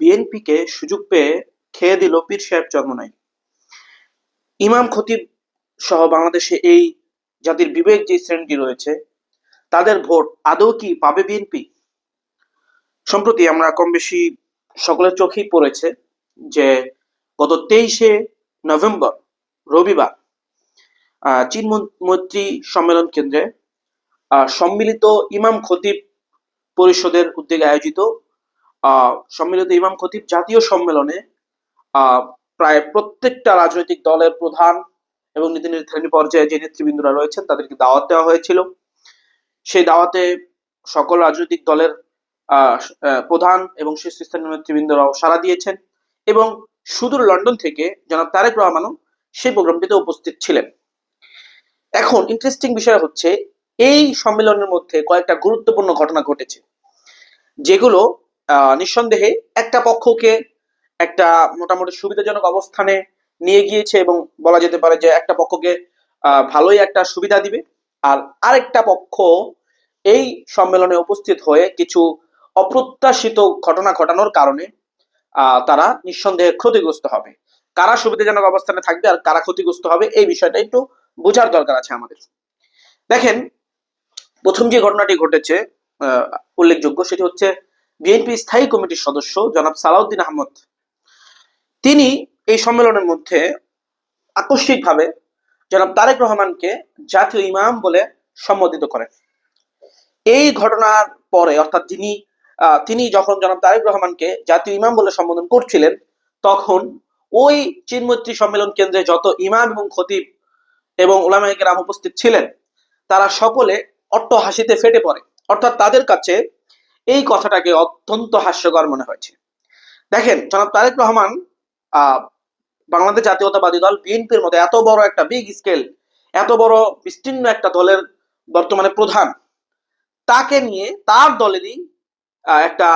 বিএনপিকে সুযোগ পেয়ে খেয়ে দিল পীর সাহেব চরমনাই। ইমাম খতিব সহ বাংলাদেশে এই জাতির বিবেক যে শ্রেণীটি রয়েছে, তাদের ভোট আদৌ কি পাবে বিএনপি? সম্প্রতি আমরা কম বেশি সকলের চোখেই পড়েছে যে গত তেইশে নভেম্বর রবিবার চীন মৈত্রী সম্মেলন কেন্দ্রে সম্মিলিত ইমাম খতিব পরিষদের উদ্যোগে আয়োজিত সম্মিলিত ইমাম খতিব জাতীয় সম্মেলনে প্রায় প্রত্যেকটা রাজনৈতিক দলের প্রধান এবং নীতি নির্ধারণী পর্যায়ে যে নেতৃবৃন্দরা রয়েছেন, তাদেরকে দাওয়াত দেওয়া হয়েছিল। সেই দাওয়াতে সকল রাজনৈতিক দলের প্রধান এবং শীর্ষস্থানীয় নেতৃবৃন্দরাও সাড়া দিয়েছেন এবং সুদূর লন্ডন থেকে জনাব তারেক রহমানও সেই প্রোগ্রামটিতে উপস্থিত ছিলেন। এখন ইন্টারেস্টিং বিষয় হচ্ছে, এই সম্মেলনের মধ্যে কয়েকটা গুরুত্বপূর্ণ ঘটনা ঘটেছে, যেগুলো নিঃসন্দেহে একটা পক্ষকে একটা মোটামুটি সুবিধাজনক অবস্থানে নিয়ে গিয়েছে এবং বলা যেতে পারে যে একটা পক্ষকে ভালোই একটা সুবিধা দিবে। আর আরেকটা পক্ষ এই সম্মেলনে উপস্থিত হয়ে কিছু অপ্রত্যাশিত ঘটনা ঘটানোর কারণে তারা নিঃসন্দেহে ক্ষতিগ্রস্ত হবে। কারা সুবিধাজনক অবস্থানে থাকবে আর কারা ক্ষতিগ্রস্ত হবে এই বিষয়টা একটু বোঝার দরকার আছে আমাদের। দেখেন, প্রথম যে ঘটনাটি ঘটেছে উল্লেখযোগ্য সেটি হচ্ছে বিএনপি স্থায়ী কমিটির সদস্য জনাব সালাউদ্দিন আহমদ। তিনি এই সম্মেলনের মধ্যে আকস্মিকভাবে জনাব তারেক রহমানকে জাতীয় ইমাম বলে সম্বোধিত করেন। এই ঘটনার পরে, অর্থাৎ যিনি তিনি যখন জনাব তারেক রহমানকে জাতীয় ইমাম বলে সম্বোধন করছিলেন, তখন ওই চিনমৈত্রী সম্মেলন কেন্দ্রে যত ইমাম এবং খতিব এবং ওলামায়ে কেরাম উপস্থিত ছিলেন, তারা সকলে অট্ট হাসিতে ফেটে পড়ে। অর্থাৎ তাদের কাছে এই কথাটাকে অত্যন্ত হাস্যকর মনে হয়েছে। দেখেন জনাব তারেক রহমান বাংলাদেশ জাতীয়তাবাদী দল বিএনপির মতো এত বড় একটা বিগ স্কেল এত বড় বিস্তীর্ণ একটা দলের বর্তমানে প্রধান তাকে নিয়ে তার দলেরই একটা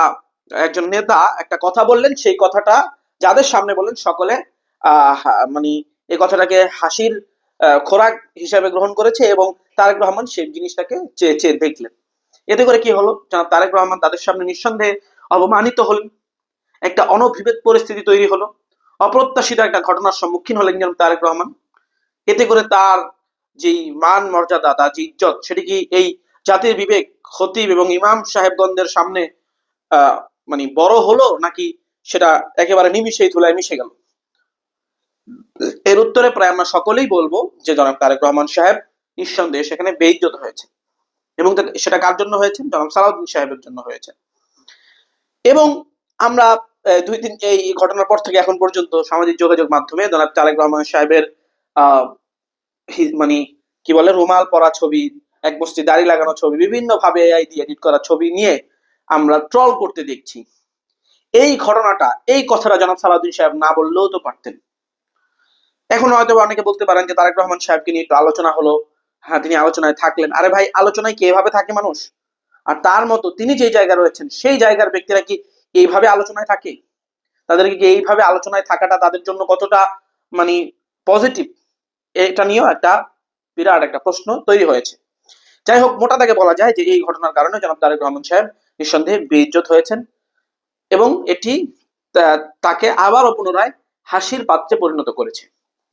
একজন নেতা একটা কথা বললেন সেই কথাটা যাদের সামনে বললেন সকলে আহ, মানে এই কথাটাকে হাসির খোরাক হিসাবে গ্রহণ করেছে এবং তারেক রহমান সেই জিনিসটাকে চেয়ে চেয়ে দেখলেন। এতে করে কি হলো? জনাব তারেক রহমান তাদের সামনে নিঃসন্দেহে অপমানিত হলেন। একটা অনভিভেদ পরিস্থিতি তৈরি হলো। অপ্রত্যাশিত একটা ঘটনার সম্মুখীন হলেন জনাব তারেক রহমান। এতে করে তার যেই মান মর্যাদা, তার যে ইজ্জত, সেটি কি এই জাতির বিবেক, খতিব এবং ইমাম সাহেবগঞ্জের সামনে মানে বড় হলো নাকি সেটা একেবারে নিমিশেই ধুলায় মিশে গেল? এর উত্তরে প্রায় আমরা সকলেই বলব যে জনাব তারেক রহমান সাহেব নিঃসন্দেহে সেখানে বেইজ্জত হয়েছে। এবং সেটা কার জন্য হয়েছে? জনাব সালাউদ্দিন সাহেবের জন্য হয়েছে। এবং আমরা দুই দিন এই ঘটনার পর থেকে এখন পর্যন্ত সামাজিক যোগাযোগ মাধ্যমে জনাব তারেক রহমান সাহেবের আহ মানে কি বলে, রুমাল পরা ছবি, এক বস্তি দাড়ি লাগানো ছবি বিভিন্ন ভাবে এআই দিয়ে এডিট করা ছবি নিয়ে আমরা ট্রল করতে দেখছি। এই ঘটনাটা, এই কথাটা জনাব সালাউদ্দিন সাহেব না বললেও তো পারতেন। এখন হয়তো অনেকে বলতে পারেন যে তারেক রহমান সাহেবকে নিয়ে একটু আলোচনা হলো। হ্যাঁ তিনি আলোচনায় থাকলেন। আরে ভাই, আলোচনায় কি এভাবে থাকে মানুষ? আর তার মতো তিনি যে জায়গায় রয়েছেন, সেই জায়গার ব্যক্তিরা কি এইভাবে আলোচনায় থাকে? তাদেরকে কি এইভাবে আলোচনায় থাকাটা তাদের জন্য কতটা মানে পজিটিভ এটা নিয়েও একটা বিরাট একটা প্রশ্ন তৈরি হয়েছে। যাই হোক, মোটা দাগে বলা যায় যে এই ঘটনার কারণে জনাব তারেক রহমান সাহেব নিঃসন্দেহে বেইজ্জত হয়েছেন এবং এটি তাকে আবারও পুনরায় হাসির পাত্রে পরিণত করেছে।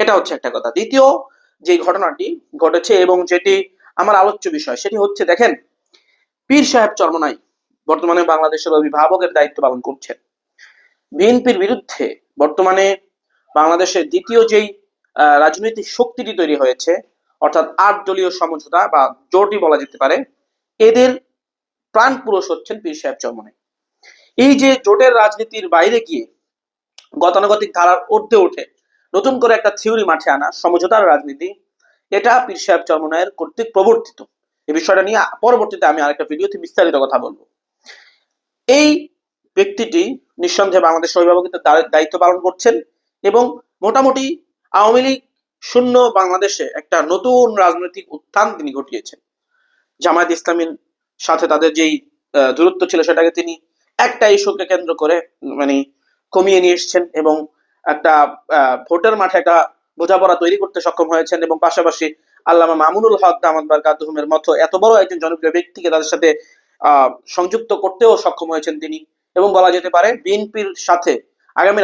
এটা হচ্ছে একটা কথা। দ্বিতীয় যে ঘটনাটি ঘটেছে এবং যেটি আমার আলোচ্য বিষয়, সেটি হচ্ছে, দেখেন, পীর সাহেব চরমনাই বর্তমানে বাংলাদেশের অভিভাবকের দায়িত্ব পালন করছেন। বিএনপির বিরুদ্ধে বর্তমানে বাংলাদেশের দ্বিতীয় যেই রাজনৈতিক শক্তিটি তৈরি হয়েছে, অর্থাৎ আট দলীয় সমঝোতা বা জোটই বলা যেতে পারে, এদের প্রাণ পুরুষ হচ্ছেন পীর সাহেব চরমনাই। এই যে জোটের রাজনীতির বাইরে গিয়ে গতানুগতিক ধারার ঊর্ধ্বে উঠে নতুন করে একটা থিওরি মাঠে আনা সমঝোতার রাজনীতি। এটা পীর সাহেব চরমনায়ের কর্তৃক প্রবর্তিত। এই বিষয়টা নিয়ে পরবর্তীতে আমি আরেকটা ভিডিওতে বিস্তারিত কথা বলব। এই ব্যক্তিটি নিঃসন্দেহে বাংলাদেশ অভিভাবকের দায়িত্ব পালন করছেন এবং মোটামুটি আওয়ামী লীগ শূন্য বাংলাদেশে একটা নতুন রাজনৈতিক উত্থান তিনি ঘটিয়েছেন। জামায়াত ইসলামীর সাথে তাদের যেই দূরত্ব ছিল সেটাকে তিনি একটা ইস্যুকে কেন্দ্র করে মানে কমিয়ে নিয়ে এসছেন এবং একটা ভোটের মাঠে একটা বোঝাপড়া তৈরি করতে সক্ষম হয়েছেন এবং পাশাপাশি আল্লামা মামুনুল হক দামাত বারকাতুহুমের মতো এত বড় একজন জনপ্রিয় ব্যক্তিকে তাদের সাথে সংযুক্ত করতেও সক্ষম হয়েছেন তিনি। এবং বলা যেতে পারে, বিএনপির সাথে আগামী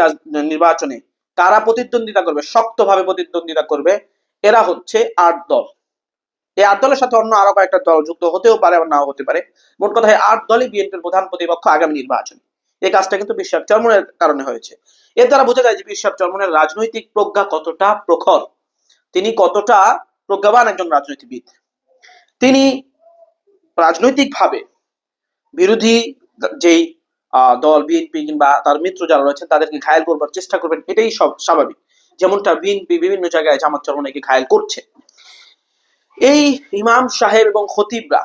নির্বাচনে কারা প্রতিদ্বন্দ্বিতা করবে, শক্তভাবে প্রতিদ্বন্দ্বিতা করবে, এরা হচ্ছে আট দল। এই আট দলের সাথে অন্য আরও কয়েকটা দল যুক্ত হতেও পারে, আবার নাও হতে পারে। মোট কথা আট দলই বিএনপির প্রধান প্রতিপক্ষ আগামী নির্বাচনে। এই কাজটা কিন্তু বিশ্বাস চর্মনের কারণে হয়েছে। এর দ্বারা বোঝা যায় যে বিশ্বাস চর্মনের রাজনৈতিক প্রজ্ঞা কতটা প্রখর। তিনি কতটা প্রজ্ঞাবান একজন রাজনীতিবিদ। তিনি রাজনৈতিকভাবে বিরোধী যেই দল, বিএনপি কিংবা তার মিত্র যারা রয়েছেন, তাদেরকে ঘায়েল করবার চেষ্টা করবেন, এটাই সব স্বাভাবিক। যেমনটা বিএনপি বিভিন্ন জায়গায় জামাত চরমনাইকে ঘায়েল করছে। এই ইমাম সাহেব এবং খতিবরা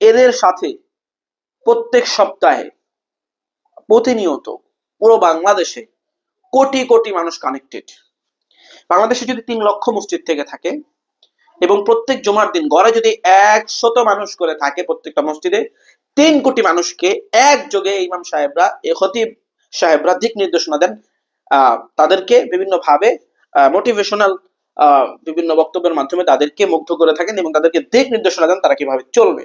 এদের সাথে প্রত্যেক সপ্তাহে প্রতিনিয়ত পুরো বাংলাদেশে কোটি কোটি মানুষ কানেক্টেড বাংলাদেশে যদি তিন লক্ষ মসজিদ থেকে থাকে এবং প্রত্যেক জমার দিন গড়ে যদি একশত মানুষ করে থাকে প্রত্যেকটা মসজিদে, তিন কোটি মানুষকে একযোগে ইমাম সাহেবরা, এ খতিব সাহেবরা দিক নির্দেশনা দেন তাদেরকে বিভিন্ন ভাবে মোটিভেশনাল বিভিন্ন বক্তব্যের মাধ্যমে তাদেরকে মুগ্ধ করে থাকেন এবং তাদেরকে দিক নির্দেশনা দেন তারা কীভাবে চলবে।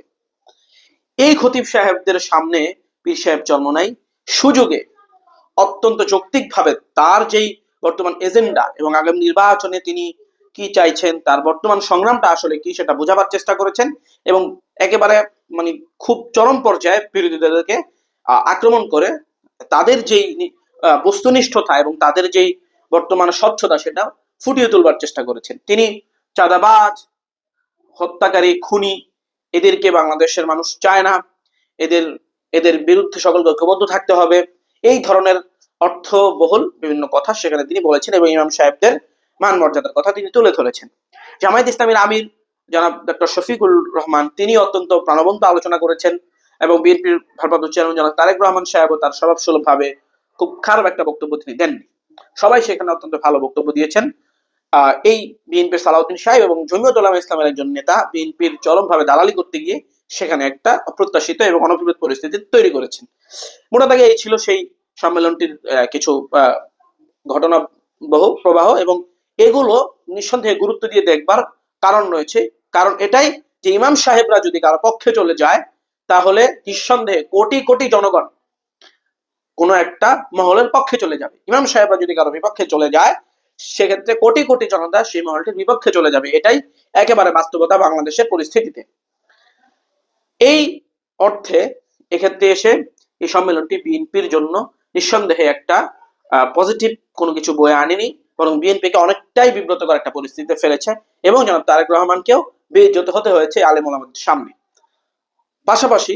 এই খতিব সাহেবদের সামনে পীর সাহেব জন্ম নাই সুযোগে অত্যন্ত যৌক্তিকভাবে তার যেই বর্তমান এজেন্ডা এবং আগামী নির্বাচনে তিনি কি চাইছেন, তার বর্তমান সংগ্রামটা আসলে কি সেটা বোঝাবার চেষ্টা করেছেন এবং একেবারে মানে খুব চরম পর্যায়ে বিরোধীদেরকে আক্রমণ করে তাদের যেই বস্তুনিষ্ঠতা এবং তাদের যেই বর্তমান স্বচ্ছতা সেটা ফুটিয়ে তুলবার চেষ্টা করেছেন। তিনি চাঁদাবাজ, হত্যাকারী, খুনি, এদেরকে বাংলাদেশের মানুষ চায় না। এদের এদের বিরুদ্ধে সকলকে ঐক্যবদ্ধ থাকতে হবে। এই ধরনের অর্থবহুল বিভিন্ন কথা সেখানে তিনি বলেছেন এবং ইমাম সাহেবদের মান মর্যাদার কথা তিনি তুলে ধরেছেন। জামায়াত ইসলামীর আমির জনাব ডক্টর শফিকুল রহমান তিনি অত্যন্ত প্রাণবন্ত আলোচনা করেছেন এবং বিএনপির ভারপ্রাপ্ত চেয়ারম্যান জনাব তারেক রহমান সাহেবও তার স্বভাবসুলভ ভাবে খুব খারাপ একটা বক্তব্য তিনি দেননি। সবাই সেখানে অত্যন্ত ভালো বক্তব্য দিয়েছেন। এই বিএনপির সালাউদ্দিন সাহেব এবং জমিয়ত ইসলামের একজন নেতা বিএনপির চরমভাবে দালালি করতে গিয়ে সেখানে একটা অপ্রত্যাশিত এবং অনভিপ্রেত পরিস্থিতি তৈরি করেছেন। মোটা দাগে এই ছিল সেই সম্মেলনটির কিছু ঘটনা বহু প্রবাহ এবং এগুলো নিঃসন্দেহে গুরুত্ব দিয়ে দেখবার কারণ রয়েছে। কারণ এটাই যে ইমাম সাহেবরা যদি কারও পক্ষে চলে যায়, তাহলে নিঃসন্দেহে কোটি কোটি জনগণ কোনো একটা মহলের পক্ষে চলে যাবে। ইমাম সাহেবরা যদি কারও বিপক্ষে চলে যায়, সেক্ষেত্রে কোটি কোটি জনতা সেই মহলটির বিপক্ষে চলে যাবে। এটাই একেবারে বাস্তবতা বাংলাদেশের পরিস্থিতিতে। এই অর্থে এক্ষেত্রে এসে এই সম্মেলনটি বিএনপির জন্য নিঃসন্দেহে একটা পজিটিভ কোনো কিছু বয়ে আনেনি। বরং বিএনপিকে অনেকটাই বিব্রতকর একটা পরিস্থিতিতে ফেলেছে এবং জনাব তারেক রহমানকেও বেজ্জত হতে হয়েছে আলেম ওলামাদের সামনে। পাশাপাশি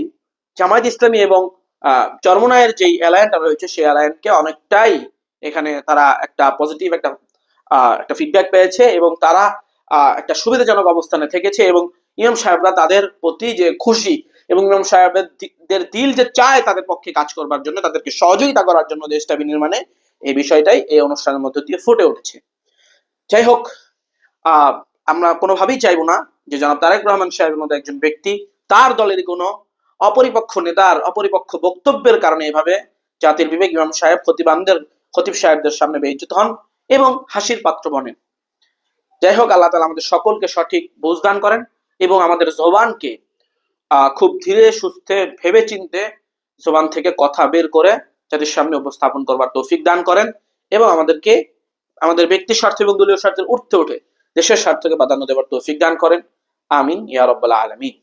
জামায়াত ইসলামী এবং চরমনায়ের যেই অ্যালায়েন্টটা রয়েছে সেই অ্যালায়েন্টকে অনেকটাই এখানে তারা একটা পজিটিভ একটা একটা ফিডব্যাক পেয়েছে এবং তারা একটা সুবিধাজনক অবস্থানে থেকেছে এবং ইমাম সাহেবরা তাদের প্রতি যে খুশি এবং ইমাম সাহেবদের দিল যে চায় তাদের পক্ষে কাজ করবার জন্য, তাদেরকে সহযোগিতা করার জন্য দেশটা বিনির্মাণে এই বিষয়টাই এই অনুষ্ঠানের মধ্য দিয়ে ফুটে উঠেছে। যাই হোক আমরা কোনোভাবেই চাইব না যে জনাব তারেক রহমান সাহেবের মতো একজন ব্যক্তি, তার দলের কোনো অপরিপক্ষ নেতার অপরিপক্ষ বক্তব্যের কারণে এভাবে জাতির বিবেক ইমাম সাহেব, খতিবানদের, খতিব সাহেবদের সামনে বেইজ্জত হন এবং হাসির পাত্র বনেন। যাই হোক, আল্লাহ তালা আমাদের সকলকে সঠিক বুঝদান করেন। এবং আমাদের জবানকে খুব ধীরে, সুস্থে ভেবে চিনতে জবান থেকে কথা বের করে যাদের সামনে উপস্থাপন করবার তৌফিক দান করেন এবং আমাদেরকে, আমাদের ব্যক্তি স্বার্থ এবং দলীয় স্বার্থের উঠতে উঠে দেশের স্বার্থকে প্রাধান্য দেবার তৌফিক দান করেন। আমিন, ইয়া আলামিন।